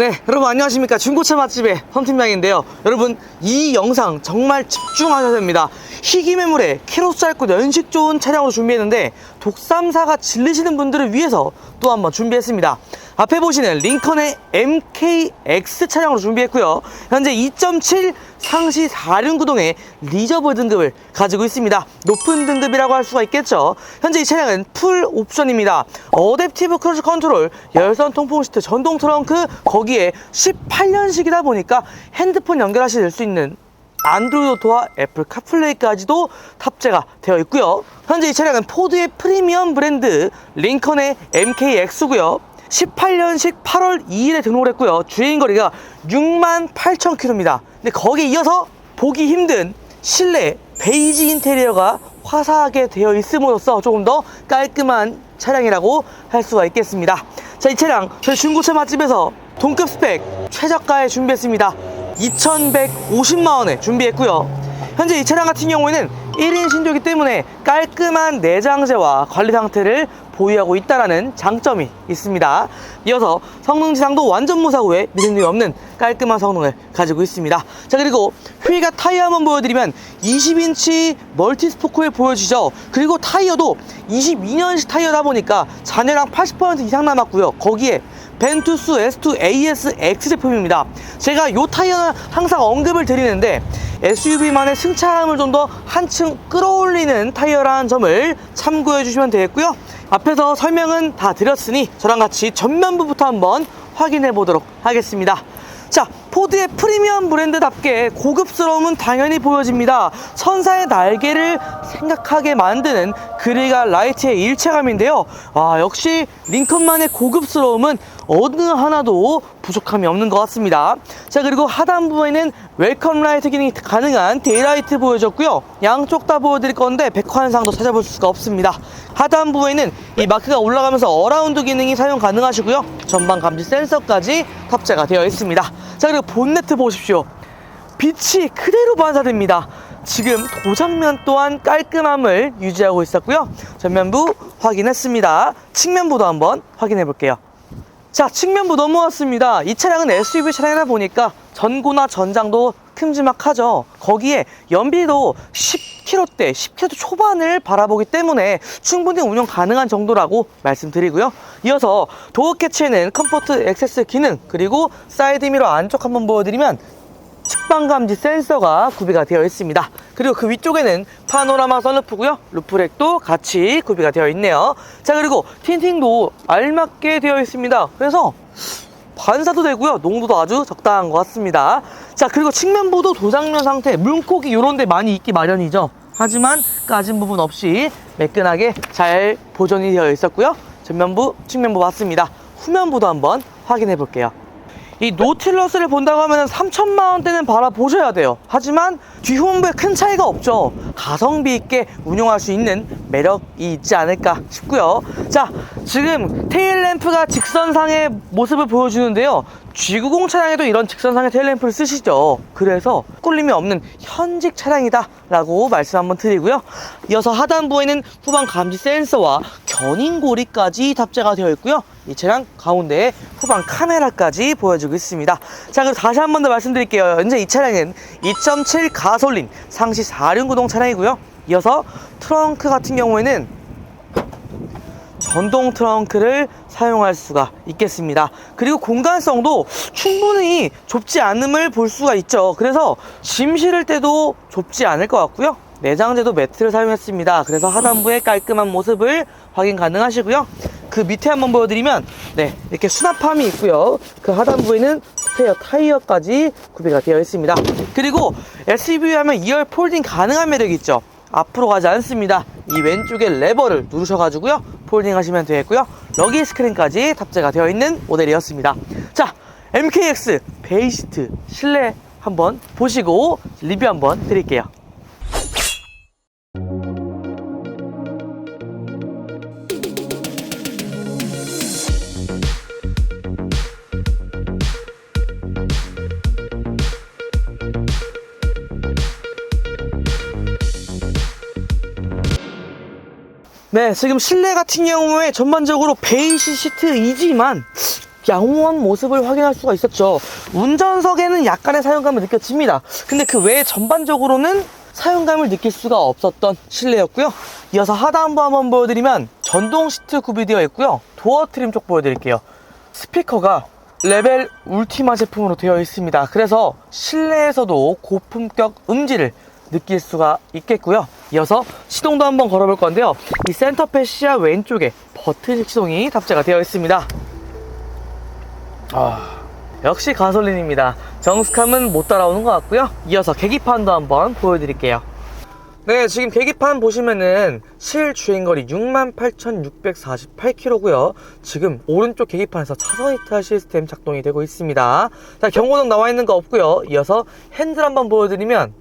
네, 여러분 안녕하십니까. 중고차 맛집의 펌팀장인데요. 여러분, 이 영상 정말 집중하셔야 됩니다. 희귀 매물에 키로수 짧고 연식 좋은 차량으로 준비했는데 독삼사가 질리시는 분들을 위해서 또 한번 준비했습니다. 앞에 보시는 링컨의 MKX 차량으로 준비했고요. 현재 2.7 상시 4륜 구동의 리저브 등급을 가지고 있습니다. 높은 등급이라고 할 수가 있겠죠. 현재 이 차량은 풀 옵션입니다. 어댑티브 크루즈 컨트롤, 열선 통풍 시트, 전동 트렁크, 거기에 18년식이다 보니까 핸드폰 연결하실 수 있는 안드로이드 오토와 애플 카플레이까지도 탑재가 되어 있고요. 현재 이 차량은 포드의 프리미엄 브랜드 링컨의 MKX고요. 18년식 8월 2일에 등록을 했고요. 주행거리가 6만 8천 킬로입니다. 근데 거기에 이어서 보기 힘든 실내 베이지 인테리어가 화사하게 되어 있음으로써 조금 더 깔끔한 차량이라고 할 수가 있겠습니다. 자, 이 차량 저희 중고차 맛집에서 동급 스펙 최저가에 준비했습니다. 2,150만 원에 준비했고요. 현재 이 차량 같은 경우에는 1인 신조기 때문에 깔끔한 내장재와 관리 상태를 보유하고 있다는 장점이 있습니다. 이어서 성능 지상도 완전 무사고에 미생률이 없는 깔끔한 성능을 가지고 있습니다. 자 그리고 휠과 타이어 한번 보여드리면 20인치 멀티스포크에 보여지죠. 그리고 타이어도 22년식 타이어다 보니까 잔여량 80% 이상 남았고요. 거기에 벤투스 S2 AS X 제품입니다. 제가 이 타이어는 항상 언급을 드리는데 SUV만의 승차감을 좀 더 한층 끌어올리는 타이어라는 점을 참고해 주시면 되겠고요. 앞에서 설명은 다 드렸으니 저랑 같이 전면부부터 한번 확인해 보도록 하겠습니다. 자, 포드의 프리미엄 브랜드답게 고급스러움은 당연히 보여집니다. 천사의 날개를 생각하게 만드는 그릴과 라이트의 일체감인데요. 아, 역시 링컨만의 고급스러움은 어느 하나도 부족함이 없는 것 같습니다. 자, 그리고 하단부에는 웰컴 라이트 기능이 가능한 데이라이트 보여줬고요. 양쪽 다 보여드릴 건데 백환상도 찾아볼 수가 없습니다. 하단부에는 이 마크가 올라가면서 어라운드 기능이 사용 가능하시고요. 전방 감지 센서까지 탑재가 되어 있습니다. 자, 그리고 본네트 보십시오. 빛이 그대로 반사됩니다. 지금 도장면 또한 깔끔함을 유지하고 있었고요. 전면부 확인했습니다. 측면부도 한번 확인해 볼게요. 자, 측면부 넘어왔습니다. 이 차량은 SUV 차량이다 보니까 전고나 전장도 큼지막하죠. 거기에 연비도 10km대, 10km 초반을 바라보기 때문에 충분히 운영 가능한 정도라고 말씀드리고요. 이어서 도어 캐치에는 컴포트 액세스 기능, 그리고 사이드 미러 안쪽 한번 보여드리면 측방 감지 센서가 구비가 되어 있습니다. 그리고 그 위쪽에는 파노라마 선루프고요. 루프렉도 같이 구비가 되어 있네요. 자, 그리고 틴팅도 알맞게 되어 있습니다. 그래서 반사도 되고요. 농도도 아주 적당한 것 같습니다. 자, 그리고 측면부도 도장면 상태, 물고기 이런 데 많이 있기 마련이죠. 하지만 까진 부분 없이 매끈하게 잘 보존이 되어 있었고요. 전면부, 측면부 봤습니다. 후면부도 한번 확인해 볼게요. 이 노틸러스를 본다고 하면 3천만 원대는 바라보셔야 돼요. 하지만 뒤혼부에 큰 차이가 없죠. 가성비 있게 운용할 수 있는 매력이 있지 않을까 싶고요. 자, 지금 테일램프가 직선상의 모습을 보여주는데요. G90 차량에도 이런 직선상의 테일램프를 쓰시죠. 그래서 꿀림이 없는 현직 차량이다 라고 말씀 한번 드리고요. 이어서 하단부에는 후방 감지 센서와 견인고리까지 탑재가 되어 있고요. 이 차량 가운데에 후방 카메라까지 보여주고 있습니다. 자, 그럼 다시 한 번 더 말씀드릴게요. 현재 이 차량은 2.7 가솔린 상시 4륜 구동 차량이고요. 이어서 트렁크 같은 경우에는 전동 트렁크를 사용할 수가 있겠습니다. 그리고 공간성도 충분히 좁지 않음을 볼 수가 있죠. 그래서 짐 실을 때도 좁지 않을 것 같고요. 내장재도 매트를 사용했습니다. 그래서 하단부의 깔끔한 모습을 확인 가능하시고요. 그 밑에 한번 보여드리면 네 이렇게 수납함이 있고요. 그 하단부에는 스페어 타이어까지 구비가 되어 있습니다. 그리고 SUV 하면 2열 폴딩 가능한 매력이 있죠. 앞으로 가지 않습니다. 이 왼쪽에 레버를 누르셔가지고요. 폴딩 하시면 되겠고요. 러기 스크린까지 탑재가 되어 있는 모델이었습니다. 자, MKX 베이시트 실내 한번 보시고 리뷰 한번 드릴게요. 네, 지금 실내 같은 경우에 전반적으로 베이지 시트이지만 양호한 모습을 확인할 수가 있었죠. 운전석에는 약간의 사용감을 느껴집니다. 근데 그 외에 전반적으로는 사용감을 느낄 수가 없었던 실내였고요. 이어서 하단부 한번 보여드리면 전동 시트 구비되어 있고요. 도어 트림 쪽 보여드릴게요. 스피커가 레벨 울티마 제품으로 되어 있습니다. 그래서 실내에서도 고품격 음질을 느낄 수가 있겠고요. 이어서 시동도 한번 걸어볼 건데요. 이 센터 패시아 왼쪽에 버튼 시동이 탑재가 되어 있습니다. 아, 역시 가솔린입니다. 정숙함은 못 따라오는 것 같고요. 이어서 계기판도 한번 보여드릴게요. 네, 지금 계기판 보시면은 실 주행거리 68,648km고요. 지금 오른쪽 계기판에서 차선 이탈 시스템 작동이 되고 있습니다. 자, 경고등 나와 있는 거 없고요. 이어서 핸들 한번 보여드리면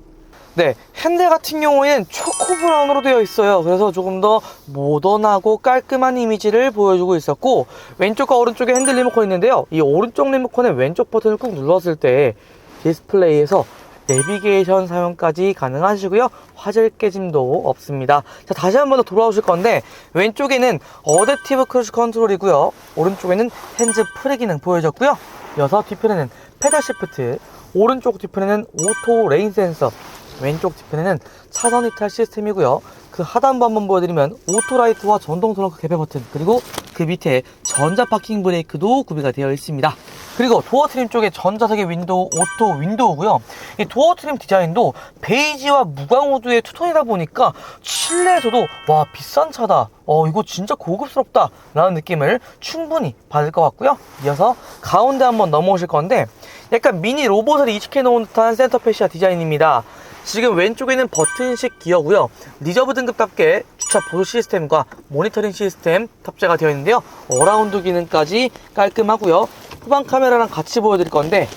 네, 핸들 같은 경우에는 초코 브라운으로 되어 있어요. 그래서 조금 더 모던하고 깔끔한 이미지를 보여주고 있었고 왼쪽과 오른쪽에 핸들 리모컨 있는데요. 이 오른쪽 리모컨의 왼쪽 버튼을 꾹 눌렀을 때 디스플레이에서 내비게이션 사용까지 가능하시고요. 화질 깨짐도 없습니다. 자, 다시 한 번 더 돌아오실 건데 왼쪽에는 어댑티브 크루즈 컨트롤이고요. 오른쪽에는 핸즈 프리 기능 보여졌고요. 이어서 뒤편에는 페달 시프트, 오른쪽 뒤편에는 오토 레인 센서, 왼쪽 뒤편에는 차선 이탈 시스템이고요. 그 하단부 한번 보여드리면 오토라이트와 전동 트렁크 개폐 버튼 그리고 그 밑에 전자 파킹 브레이크도 구비가 되어 있습니다. 그리고 도어 트림 쪽에 전자석의 윈도우, 오토 윈도우고요. 이 도어 트림 디자인도 베이지와 무광우드의 투톤이다 보니까 실내에서도 와 비싼 차다. 어 이거 진짜 고급스럽다 라는 느낌을 충분히 받을 것 같고요. 이어서 가운데 한번 넘어오실 건데 약간 미니 로봇을 이식해 놓은 듯한 센터 패시아 디자인입니다. 지금 왼쪽에는 버튼식 기어고요. 리저브 등급답게 주차 보조 시스템과 모니터링 시스템 탑재가 되어 있는데요. 어라운드 기능까지 깔끔하고요. 후방 카메라랑 같이 보여드릴 건데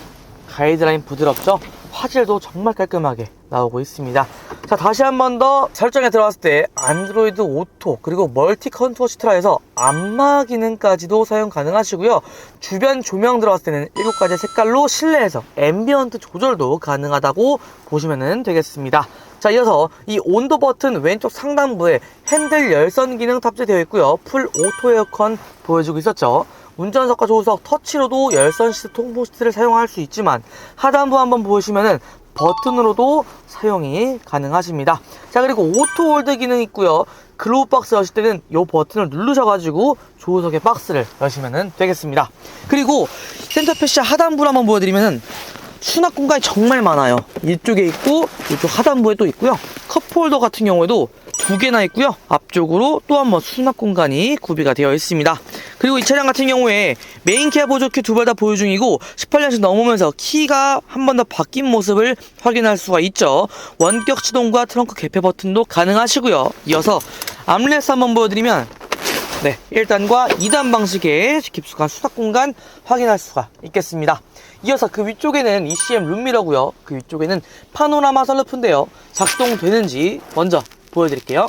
가이드라인 부드럽죠? 화질도 정말 깔끔하게 나오고 있습니다. 자, 다시 한 번 더 설정에 들어갔을 때 안드로이드 오토 그리고 멀티 컨투어 시트라에서 안마 기능까지도 사용 가능하시고요. 주변 조명 들어갔을 때는 7가지 색깔로 실내에서 앰비언트 조절도 가능하다고 보시면 되겠습니다. 자, 이어서 이 온도 버튼 왼쪽 상단부에 핸들 열선 기능 탑재되어 있고요. 풀 오토 에어컨 보여주고 있었죠. 운전석과 조수석 터치로도 열선 시트 통풍 시트를 사용할 수 있지만 하단부 한번 보시면은 버튼으로도 사용이 가능하십니다. 자 그리고 오토 홀드 기능 있고요. 글로우 박스 여실 때는 이 버튼을 누르셔가지고 조수석의 박스를 여시면 되겠습니다. 그리고 센터 패시아 하단부를 한번 보여드리면은 수납 공간이 정말 많아요. 이쪽에 있고 이쪽 하단부에 또 있고요. 컵홀더 같은 경우에도 두 개나 있고요. 앞쪽으로 또 한번 수납 공간이 구비가 되어 있습니다. 그리고 이 차량 같은 경우에 메인 키아 보조키 두 발 다 보유 중이고 18년씩 넘으면서 키가 한 번 더 바뀐 모습을 확인할 수가 있죠. 원격 시동과 트렁크 개폐 버튼도 가능하시고요. 이어서 암레스 한번 보여드리면 네, 1단과 2단 방식의 깊숙한 수납 공간 확인할 수가 있겠습니다. 이어서 그 위쪽에는 ECM 룸미러고요. 그 위쪽에는 파노라마 썬루프인데요. 작동되는지 먼저 보여드릴게요.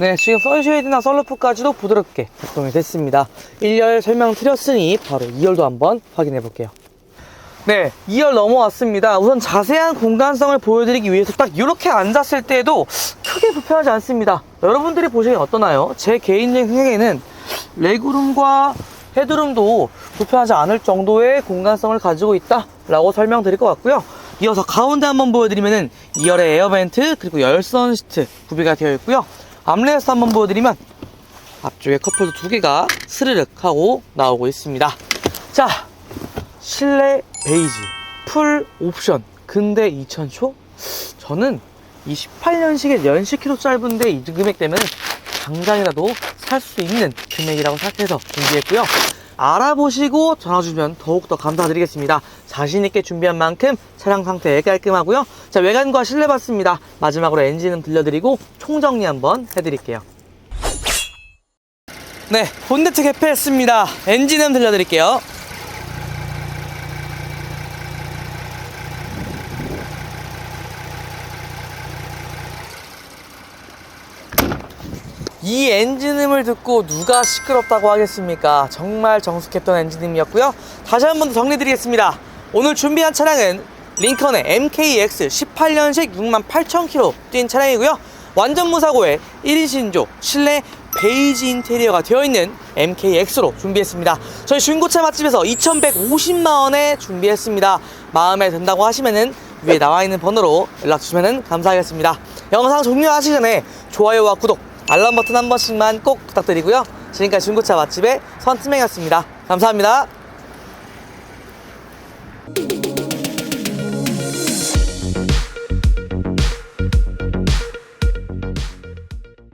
네, 지금 선쉐이드나 썬루프까지도 부드럽게 작동이 됐습니다. 1열 설명드렸으니 바로 2열도 한번 확인해 볼게요. 네, 2열 넘어왔습니다. 우선 자세한 공간성을 보여드리기 위해서 딱 이렇게 앉았을 때에도 크게 불편하지 않습니다. 여러분들이 보시기엔 어떠나요? 제 개인적인 생각에는 레그룸과 헤드룸도 불편하지 않을 정도의 공간성을 가지고 있다라고 설명드릴 것 같고요. 이어서 가운데 한번 보여드리면은 2열의 에어벤트 그리고 열선 시트 구비가 되어 있고요. 암레스 한번 보여드리면 앞쪽에 컵홀더 두 개가 스르륵 하고 나오고 있습니다. 자, 실내 베이지, 풀 옵션, 근대 2000초? 저는 28년식의 연식키로 짧은데 이 금액 되면 당장이라도 살 수 있는 금액이라고 생각해서 준비했고요. 알아보시고 전화 주시면 더욱더 감사드리겠습니다. 자신있게 준비한 만큼 차량 상태 깔끔하고요. 자, 외관과 실내 봤습니다. 마지막으로 엔진은 들려드리고 총정리 한번 해드릴게요. 네, 본네트 개폐했습니다. 엔진음 들려드릴게요. 이 엔진음을 듣고 누가 시끄럽다고 하겠습니까? 정말 정숙했던 엔진음이었고요. 다시 한 번 더 정리드리겠습니다. 오늘 준비한 차량은 링컨의 MKX 18년식 6만 8천 킬로 뛴 차량이고요. 완전 무사고에 1인 신조, 실내 베이지 인테리어가 되어 있는 MKX로 준비했습니다. 저희 중고차 맛집에서 2,150만 원에 준비했습니다. 마음에 든다고 하시면은 위에 나와 있는 번호로 연락 주시면 감사하겠습니다. 영상 종료하시기 전에 좋아요와 구독, 알람 버튼 한 번씩만 꼭 부탁드리고요. 지금까지 중고차 맛집의 선트맹이었습니다. 감사합니다.